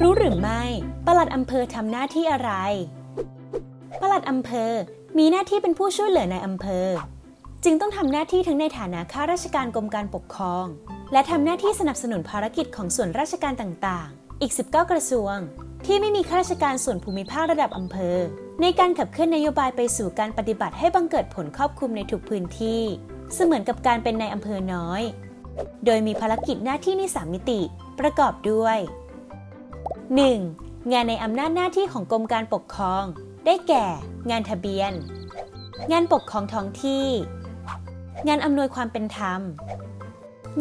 รู้หรือไม่ปลัดอำเภอทำหน้าที่อะไร ปลัดอำเภอมีหน้าที่เป็นผู้ช่วยเหลือในอำเภอ จึงต้องทำหน้าที่ทั้งในฐานะข้าราชการกรมการปกครอง และทำหน้าที่สนับสนุนภารกิจของส่วนราชการต่างๆ อีก 19 กระทรวง ที่ไม่มีข้าราชการส่วนภูมิภาคระดับอำเภอ ในการขับเคลื่อนนโยบายไปสู่การปฏิบัติให้บังเกิดผลครอบคลุมในทุกพื้นที่ เสมือนกับการเป็นในายอำเภอน้อย โดยมีภารกิจหน้าที่ในสามมิติ ประกอบด้วย 1. งานในอำนาจหน้าที่ของกรมการปกครอง ได้แก่ งานทะเบียน งานปกครองท้องที่ งานอำนวยความเป็นธรรม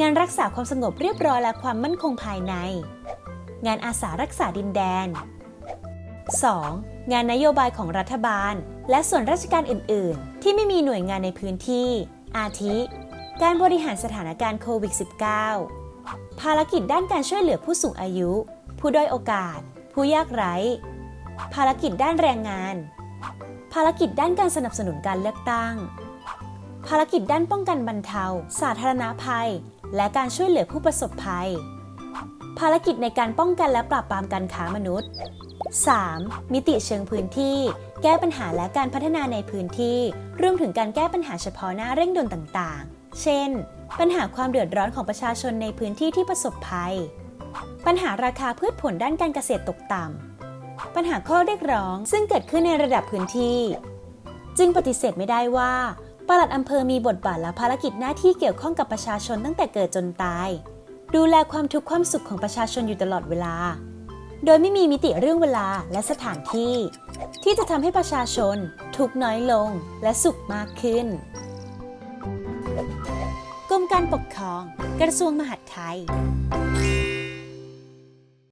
งานรักษาความสงบเรียบร้อยและความมั่นคงภายใน งานอาสารักษาดินแดน 2. งานนโยบายของรัฐบาล และส่วนราชการอื่น ๆ ที่ไม่มีหน่วยงานในพื้นที่ อาทิ การบริหารสถานการณ์โควิด -19 ภารกิจด้านการช่วยเหลือผู้สูงอายุ ผู้ด้อยโอกาส ผู้ยากไร้ ภารกิจด้านแรงงาน ภารกิจด้านการสนับสนุนการเลือกตั้ง ภารกิจด้านป้องกันบรรเทา สาธารณภัย และการช่วยเหลือผู้ประสบภัย ภารกิจในการป้องกันและปราบปรามการค้ามนุษย์ 3. มิติเชิงพื้นที่ แก้ปัญหาและการพัฒนาในพื้นที่ รวมถึงการแก้ปัญหาเฉพาะหน้าเร่งด่วนต่างๆ เช่น ปัญหาความเดือดร้อนของประชาชนในพื้นที่ที่ประสบภัย ปัญหาราคาพืชผลด้านการเกษตรตกต่ำ ปัญหาข้อเรียกร้องซึ่งเกิดขึ้นในระดับพื้นที่ จึงปฏิเสธไม่ได้ว่าปลัดอำเภอมีบทบาทและภารกิจหน้าที่เกี่ยวข้องกับประชาชนตั้งแต่เกิดจนตาย ดูแลความทุกข์ความสุขของประชาชนอยู่ตลอดเวลา โดยไม่มีมิติเรื่องเวลาและสถานที่ ที่จะทำให้ประชาชนทุกน้อยลงและสุขมากขึ้น รมการปกครอง กระทรวงมหาดไทย